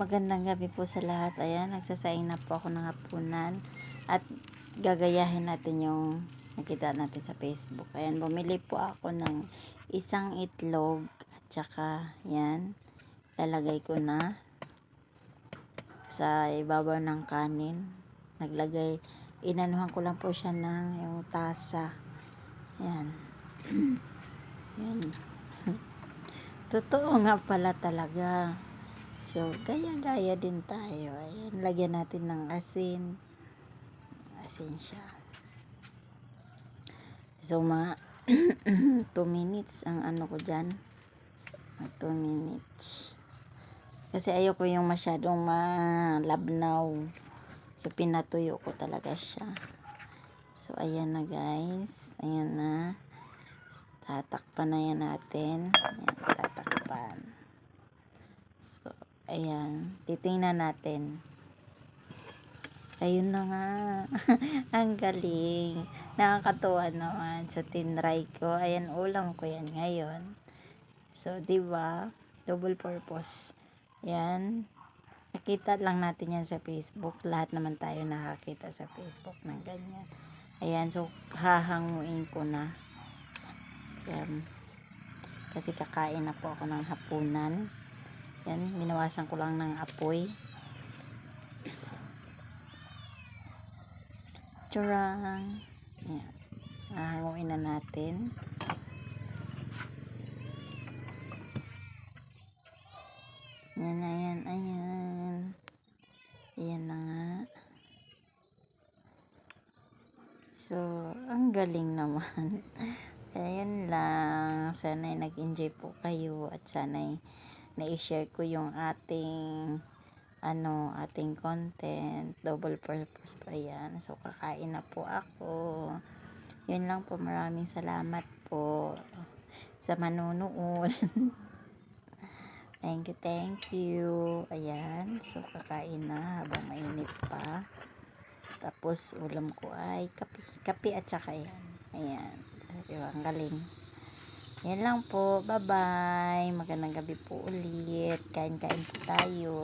Magandang gabi po sa lahat. Ayan, nagsasaing na po ako ng hapunan. At gagayahin natin yung nakita natin sa Facebook. Ayan, bumili po ako ng isang itlog. At saka, yan, lalagay ko na sa ibabaw ng kanin. Naglagay, inanuhan ko lang po siya ng yung tasa. Yan. yan. Totoo nga pala talaga. So, gaya-gaya din tayo. Ayan, lagyan natin ng asin. Asin siya. So, mga 2 minutes ang ano ko dyan. 2 minutes. Kasi ayoko yung masyadong malabnaw. So, pinatuyo ko talaga siya. So, ayan na guys. Ayan na. Tatakpan na yan natin. Ayan, ayan. Titingnan natin. Ayun na nga. Ang galing. Nakakatuwa naman. So, tinry ko. Ayan, ulam ko yan ngayon. So, di ba Double purpose. Yan. Nakita lang natin yan sa Facebook. Lahat naman tayo nakakita sa Facebook ng ganyan. Ayan, so hahanguin ko na. Yan. Kasi kakain na po ako ng hapunan. Yan, minawasan ko lang ng apoy. Tsurang! Yan. Hahanguin na natin. Yan, ayan, ayan. Ayan na nga. So, ang galing naman. Ayan lang. Sana'y nag-enjoy po kayo at sana'y na-share ko yung ating ano, ating content. Double purpose pa yan. So, kakain na po ako. Yun lang po. Maraming salamat po sa manunood. thank you, thank you. Ayan. So, kakain na habang mainit pa. Tapos, ulam ko ay kape, kape at saka yan. Ayan. Diba? Ang galing. Yan lang po. Bye-bye. Magandang gabi po ulit. Kain-kain po tayo.